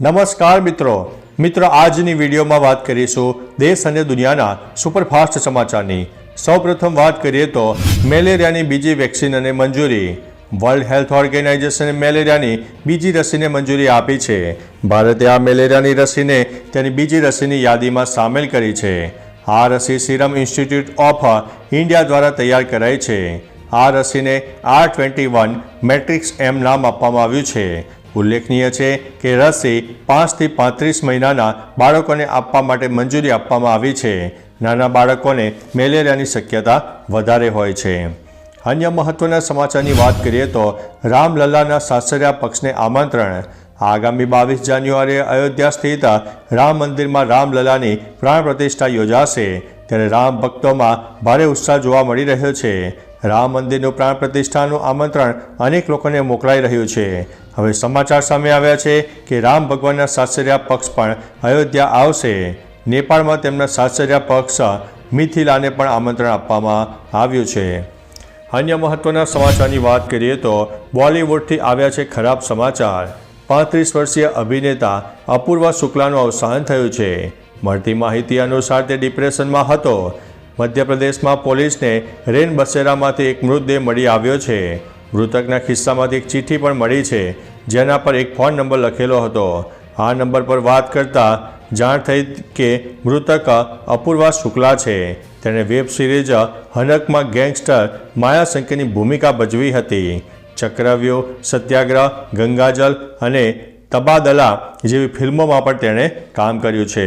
નમસ્કાર મિત્રો. મિત્રો, આજની વિડીયોમાં વાત કરીશું દેશ અને દુનિયાના સુપરફાસ્ટ સમાચારની. સૌપ્રથમ વાત કરીએ તો મેલેરિયાની બીજી વેક્સિન અને મંજૂરી. વર્લ્ડ હેલ્થ ઓર્ગેનાઇઝેશને મેલેરિયાની બીજી રસીને મંજૂરી આપી છે. ભારતે આ મેલેરિયાની રસીને તેની બીજી રસીની યાદીમાં સામેલ કરી છે. આ રસી સિરમ ઇન્સ્ટિટ્યૂટ ઓફ ઇન્ડિયા દ્વારા તૈયાર કરાઈ છે. આ રસીને આર ટ્વેન્ટી વન મેટ્રિક્સ એમ નામ આપવામાં આવ્યું છે. ઉલ્લેખનીય છે કે રસી પાંચથી પાંત્રીસ મહિનાના બાળકોને આપવા માટે મંજૂરી આપવામાં આવી છે. નાના બાળકોને મેલેરિયાની શક્યતા વધારે હોય છે. અન્ય મહત્વના સમાચારની વાત કરીએ તો રામલલ્લાના સાસરિયા પક્ષને આમંત્રણ. આગામી બાવીસ જાન્યુઆરીએ અયોધ્યા સ્થિત રામ મંદિરમાં રામલલ્લાની પ્રાણ પ્રતિષ્ઠા યોજાશે. ત્યારે રામ ભક્તોમાં ભારે ઉત્સાહ જોવા મળી રહ્યો છે. રામ મંદિરનું પ્રાણ પ્રતિષ્ઠાનું આમંત્રણ અનેક લોકોને મોકલાઈ રહ્યું છે. હવે સમાચાર સામે આવ્યા છે કે રામ ભગવાનના સાસરિયા પક્ષ પણ અયોધ્યા આવશે. નેપાળમાં તેમના સાસરિયા પક્ષ મિથિલાને પણ આમંત્રણ આપવામાં આવ્યું છે. અન્ય મહત્વના સમાચારની વાત કરીએ તો બોલિવૂડથી આવ્યા છે ખરાબ સમાચાર. પાંત્રીસ વર્ષીય અભિનેતા અપૂર્વા શુક્લાનું અવસાન થયું છે. મળતી માહિતી અનુસાર તે ડિપ્રેશનમાં હતો. મધ્યપ્રદેશમાં પોલીસને રેન બસેરામાંથી એક મૃતદેહ મળી આવ્યો છે. મૃતકના ખિસ્સામાંથી એક ચિઠ્ઠી પણ મળી છે, જેના પર એક ફોન નંબર લખેલો હતો. આ નંબર પર વાત કરતા જાણ થઈ કે મૃતક અપૂર્વા શુક્લા છે. તેણે વેબ સિરીઝ હનકમાં ગેંગસ્ટર માયાશંકરની ભૂમિકા ભજવી હતી. ચક્રવ્યૂહ, સત્યાગ્રહ, ગંગાજલ અને તબાદલા જેવી ફિલ્મોમાં પણ તેણે કામ કર્યું છે.